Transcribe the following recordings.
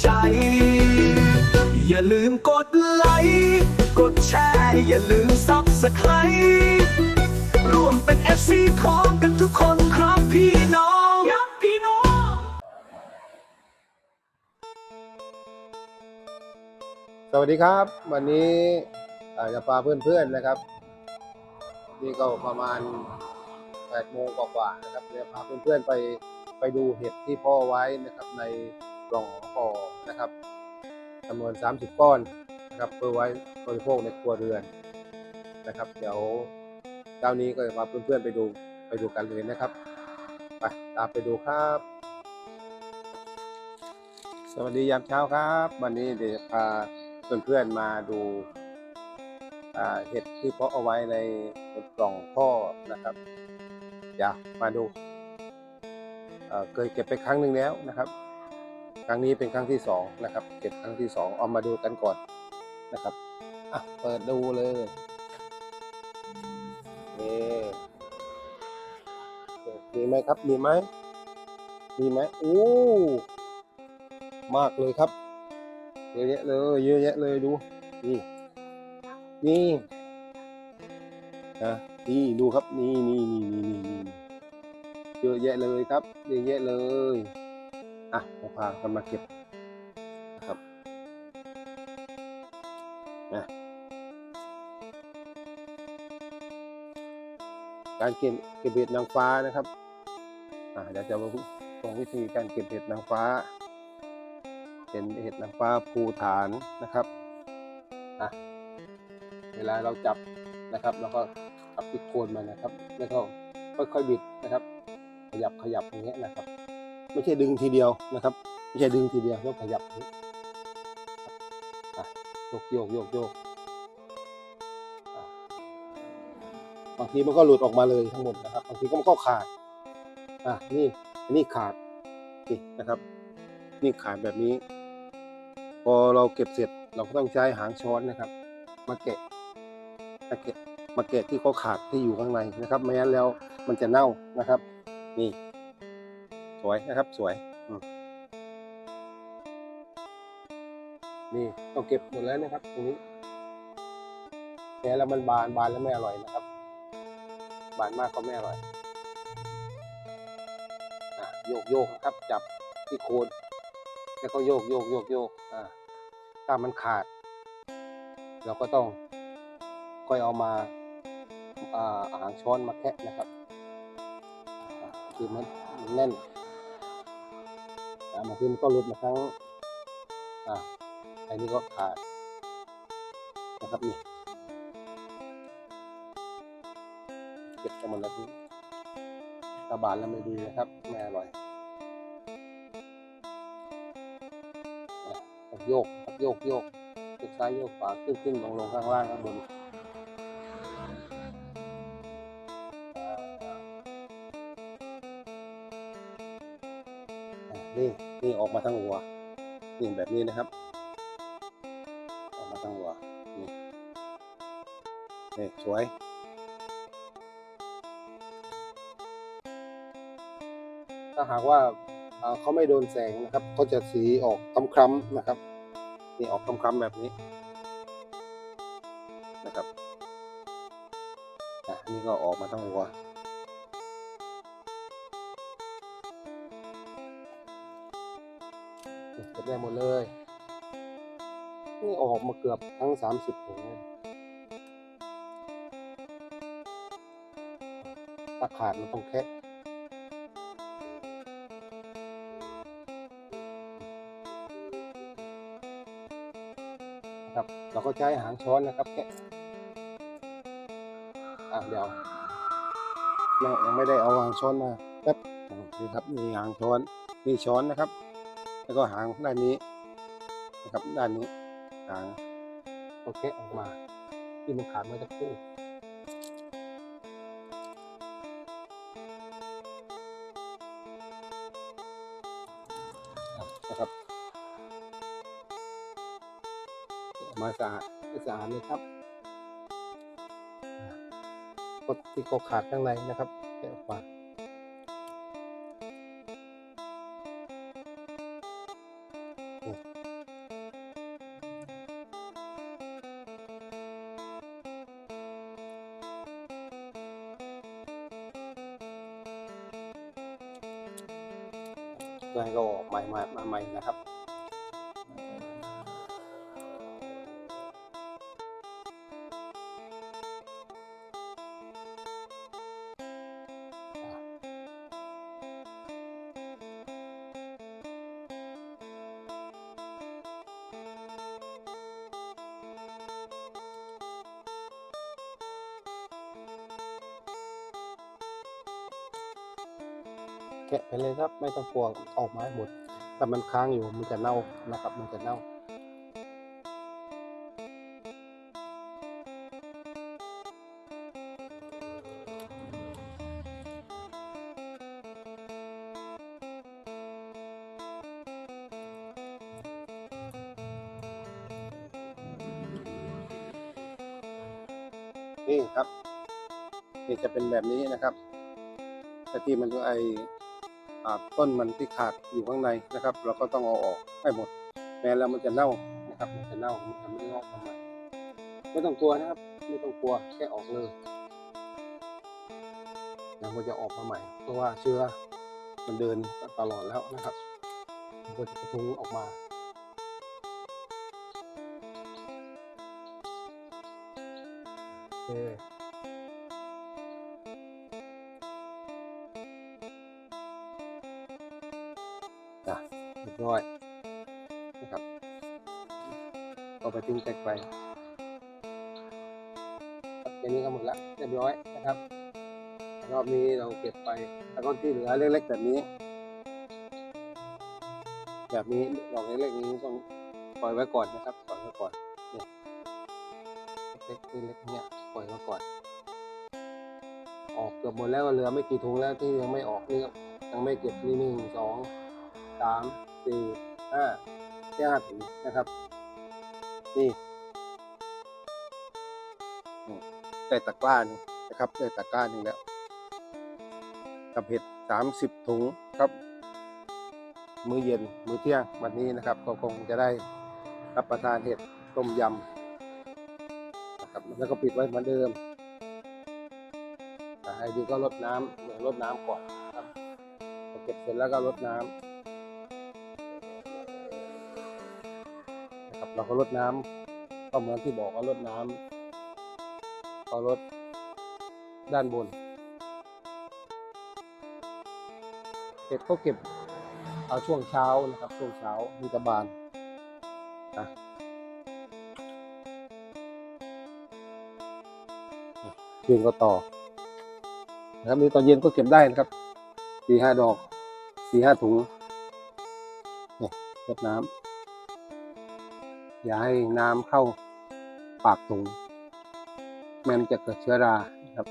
ใจ อย่าลืมกดไลค์กดแชร์อย่าลืมซับสไครต์ร่วมเป็น FC ของกันทุกคนครับพี่น้องยับพี่น้องสวัสดีครับ วันนี้อาจจะพาเพื่อนๆนะครับ นี่ก็ประมาณ8โมงกว่าๆนะครับจะพาเพื่อนๆไปไปดูเห็ดที่พ่อไว้นะครับใน กล่องของพ่อนะครับจำนวน 30 ก้อนนะครับเพื่อไว้บริโภคในครัวเรือนนะครับ เดี๋ยวเจ้านี้ก็จะพาเพื่อนๆไปดูไปดูกันเลยนะครับไปตามไปดูครับ สวัสดียามเช้าครับ วันนี้เดี๋ยวจะพาเพื่อนๆมาดูเห็ดที่เพาะเอาไว้ในกล่องท่อนะครับเดี๋ยวมาดูเอ่อเคยเก็บไปครั้งหนึ่งแล้วนะครับ ครั้งนี้เป็นครั้งที่สองนะครับ เก็บครั้งที่สองเอามาดูกันก่อนนะครับอะเปิดดูเลยนี่มีไหมครับ มีไหมมีไหมโอ้มากเลยครับเยอะแยะเลยเยอะแยะเลยดูนี่นี่นะนี่ดูครับนี่นี่นี่นี่นี่เยอะแยะเลยครับเยอะแยะเลย อะเราพากันมาเก็บนะครับนะการเก็บเก็บเห็ดนางฟ้านะครับอ่าเดี๋ยวจะมาตรงวิธีการเก็บเห็ดนางฟ้า เป็นเห็ดนางฟ้าภูฐานนะครับอะเวลาเราจับนะครับเราก็จับที่โคนมันนะครับแล้วก็ค่อยๆบิดนะครับ ขยับขยับอย่างเงี้ยนะครับ ไม่ใช่ดึงทีเดียวนะครับ ไม่ใช่ดึงทีเดียวต้องขยับโยกโยกโยกโยกบางทีมันก็หลุดออกมาเลยทั้งหมดนะครับบางทีก็มันก็ขาดอะนี่อันนี้ขาดนี่นะครับ นี่ขาดแบบนี้ พอเราเก็บเสร็จเราก็ต้องใช้หางช้อนนะครับ มาแกะมาแกะมาแกะที่เขาขาดที่อยู่ข้างในนะครับไม่งั้นแล้วมันจะเน่านะครับ นี่ วยนะครับสวยนี่ต้องเก็บหมดแล้วนะครับ ตรงนี้แค่แล้วมันบานบานแล้วไม่อร่อยนะครับ บานมากก็ไม่อร่อยอะโยกโยกนะครับ จับที่โคนแล้วก็โยกโยกโยกโยกอ่าถ้ามันขาด เราก็ต้องค่อยเอามาอ่าอาหางช้อนมาแคะนะครับอ่าคือมันมันแน่ นอ่าบางทีมันก็หลุดมาทั้งอ่าอันนี้ก็ขาดนะครับนี่เก็บกันหมดแล้วทีถ้าบานแล้วไม่ดีนะครับไม่อร่อยโยกโยกโยกโยกซ้ายโยกขวาขึ้นขึ้นลงลงข้างล่างข้างบน นี่นี่ออกมาทั้งหัวนี่แบบนี้นะครับ ออกมาทั้งหัวนี่นี่สวยถ้าหากว่าเอ่อเขาไม่โดนแสงนะครับเขาจะสีออกคล้ำๆนะครับนี่ออกคล้ำๆแบบนี้นะครับอะนี่ก็ออกมาทั้งหัว ได้หมดเลย นี่ออกมาเกือบทั้งสามสิบถุงเลยถ้าขาดมันต้องแคะนะครับเราก็ใช้หางช้อนนะครับแคะอะเดี๋ยวยังยังไม่ได้เอาหางช้อนมาแป๊บนี่ครับมีหางช้อนมีช้อนนะครับ แล้วก็หางด้านนี้นะครับด้านนี้หางก็แคะออกมา ที่มันขาดเมื่อสักครู่นะครับมาสะอาดสะอาดเลยครับกดที่เขาขาดข้างในนะครับแกะออกมา พื่อให้เขาออกใหม่มามาใหม่นะครับ แกะไปเลยครับ ไม่ต้องกลัวออกมาให้หมดถ้ามันค้างอยู่มันจะเน่านะครับ มันจะเน่า นี่ครับ นี่จะเป็นแบบนี้นะครับแต่ที่มันไออ่า ต้นมันที่ขาดอยู่ข้างในนะครับ เราก็ต้องเอาออกให้หมด แม้แล้วมันจะเน่านะครับ มันจะเน่ามันจะไม่งอกทำไมไม่ต้องกลัวนะครับ ไม่ต้องกลัวแค่ออกเลยแล้วมันจะออกมาใหม่ เพราะว่าเชื้อมันเดินตลอดแล้วนะครับมันก็จะกระทุ้งออกมาโอเค เรียบร้อยนะครับเอาไปทิ้งไกลๆครับแค่นี้ก็หมดละเรียบร้อยนะครับ รอบนี้เราเก็บไปแล้วก็ที่เหลือเล็กๆแบบนี้ แบบนี้ดอกเล็กๆนี้ต้องปล่อยไว้ก่อนนะครับปล่อยไว้ก่อนเนี่ยเล็กๆเล็กๆเนี่ยปล่อยไว้ก่อน ออกเกือบหมดแล้วเหลือไม่กี่ถุงแล้วที่ยังไม่ออกนี่ยังไม่เก็บนี่หนึ่งสองสาม สี่ห้าแค่ห้าถุงนะครับ นี่ได้ตะกร้านึงนะครับได้ตะกร้านึงแล้ว กับเห็ดสามสิบถุงครับ มื้อเย็นมื้อเที่ยงวันนี้นะครับก็คงจะได้รับประทานเห็ดต้มยำนะครับแล้วก็ปิดไว้เหมือนเดิมแต่ให้ดีก็ลดน้ำเหมือนลดน้ำก่อนครับพอเก็บเสร็จแล้วก็ลดน้ำ เราก็ลดน้ำก็เหมือนที่บอกว่าลดน้ำก็ลดด้านบนเห็ดก็เก็บเอาช่วงเช้านะครับ ช่วงเช้ามีตะบานนะเย็นก็ต่อนะครับนี่ตอนเย็นก็เก็บได้นะครับสี่ห้าดอกสี่ห้าถุงเนี่ยรดน้ำ อย่าให้น้ำเข้าปากถุงแมันจะเกิดเชื้อราครับ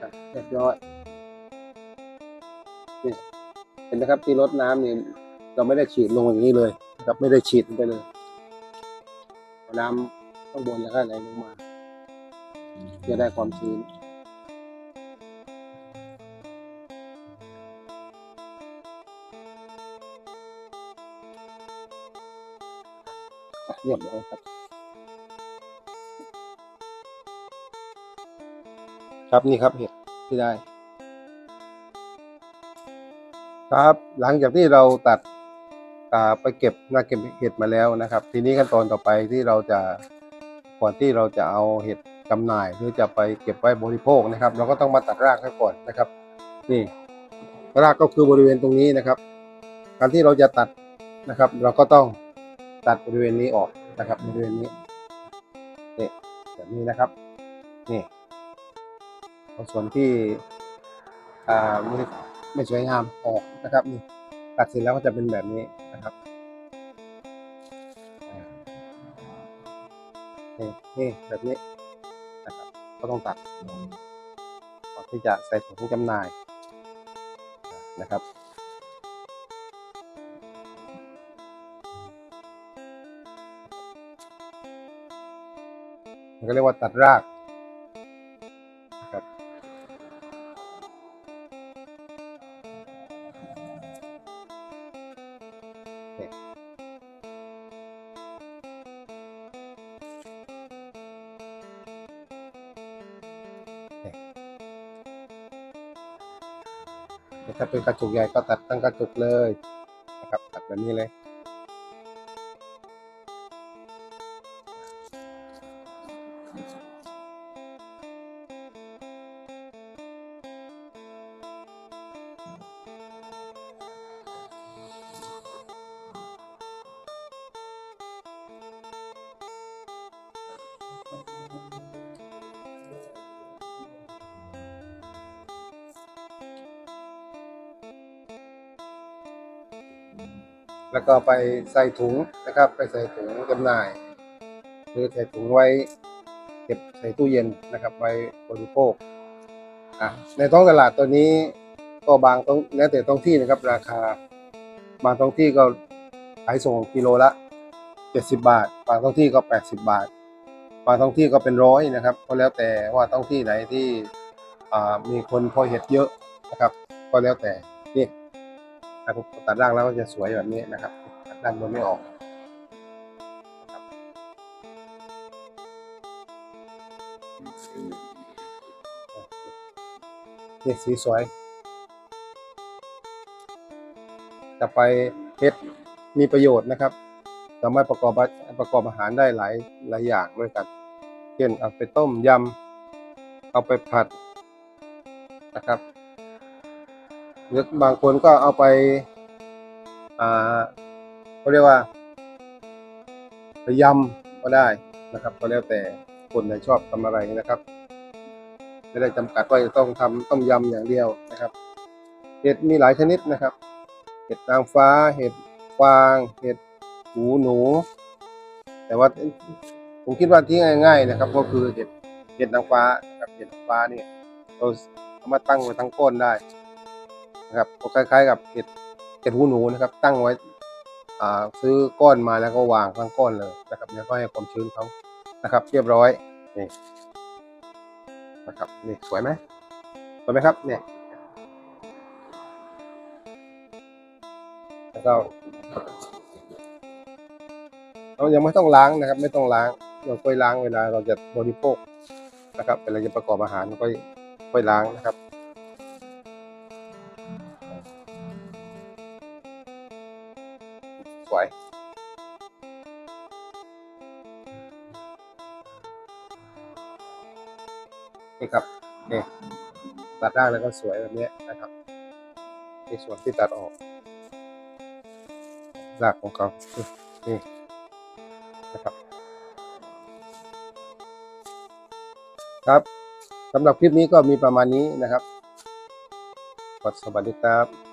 ครับเรียบร้อยนี่เห็นไหมครับที่รดน้ำนี่เราไม่ได้ฉีดลงอย่างนี้เลย นะครับไม่ได้ฉีดไปเลยน้ำข้างบนแล้วก็ไหลลงมาเพื่อได้ความชื้นเรียบร้อยครับ ครับนี่ครับเห็ดที่ได้ ครับหลังจากที่เราตัด ไปเก็บนาเก็บเห็ดมาแล้วนะครับ ทีนี้ขั้นตอนต่อไปที่เราจะก่อนที่เราจะเอาเห็ดจำหน่ายหรือจะไปเก็บไว้บริโภคนะครับ เราก็ต้องมาตัดรากให้ก่อนนะครับ นี่รากก็คือบริเวณตรงนี้นะครับ การที่เราจะตัดนะครับ เราก็ต้องตัดบริเวณนี้ออกนะครับ บริเวณนี้นี่แบบนี้นะครับนี่เอาส่วนที่อ่าไม่ไม่สวยงามออกนะครับนี่ ตัดเสร็จแล้วก็จะเป็นแบบนี้นะครับนี่นี่แบบนี้นะครับก็ต้องตัดก่อนที่จะใส่ถุงจำหน่ายนะครับมันก็เรียกว่าตัดราก เป็นกระจุกใหญ่ก็ตัดตั้งกระจุกเลยนะครับตัดแบบนี้เลย แล้วก็ไปใส่ถุงนะครับ ไปใส่ถุงจำหน่าย หรือใส่ถุงไว้ เก็บใส่ตู้เย็นนะครับ ไว้บริโภคอะในท้องตลาดตัวนี้ก็บางต้องแล้วแต่ท้องที่นะครับ ราคา บางท้องที่ก็ขายส่งกิโลละ70 บาท บางท้องที่ก็ 80 บาท บางท้องที่ก็เป็นร้อยนะครับก็แล้วแต่ว่าท้องที่ไหนที่มีคนพอเห็ดเยอะนะครับ ก็แล้วแต่นี่ ถ้าผมตัดร่างแล้วก็จะสวยแบบนี้นะครับตัดด้านบนไม่ออกนี่สีสวย จะไปเฮ็ดมีประโยชน์นะครับสามารถประกอบประกอบอาหารได้หลายหลายอย่างด้วยกัน เช่นเอาไปต้มยำ เอาไปผัดนะครับ หรือบางคนก็เอาไปอ่าเขาเรียกว่าไปยำก็ได้นะครับ ก็แล้วแต่คนไหนชอบทำอะไรนะครับไม่ได้จำกัดว่าจะต้องทำต้มยำอย่างเดียวนะครับ เห็ดมีหลายชนิดนะครับ เห็ดนางฟ้า เห็ดฟาง เห็ดหูหนู แต่ว่าผมคิดว่าที่ง่ายๆนะครับ ก็คือเห็ดเห็ดนางฟ้าครับเห็ดนางฟ้าเนี่ยเราเอามาตั้งไว้ทั้งก้นได้ นะครับก็คล้ายๆ กับเห็ดเห็ดหูหนูนะครับ ตั้งไว้ซื้อก้อนมาแล้วก็วางทั้งก้อนเลยนะครับแล้วก็ให้ความชื้นเขานะครับ เรียบร้อยนี่นะครับนี่สวยไหมสวยไหมครับเนี่ยแล้วก็เรายังไม่ต้องล้างนะครับ ไม่ต้องล้างเราค่อยล้างเวลาเราจะบริโภคนะครับเวลาจะประกอบอาหารก็ค่อยล้างนะครับ นี่ครับนี่ตัดได้แล้วก็สวยแบบนี้นะครับนี่ส่วนที่ตัดออกรากของเขานี่นะครับ ครับสำหรับคลิปนี้ก็มีประมาณนี้นะครับขอสวัสดีครับ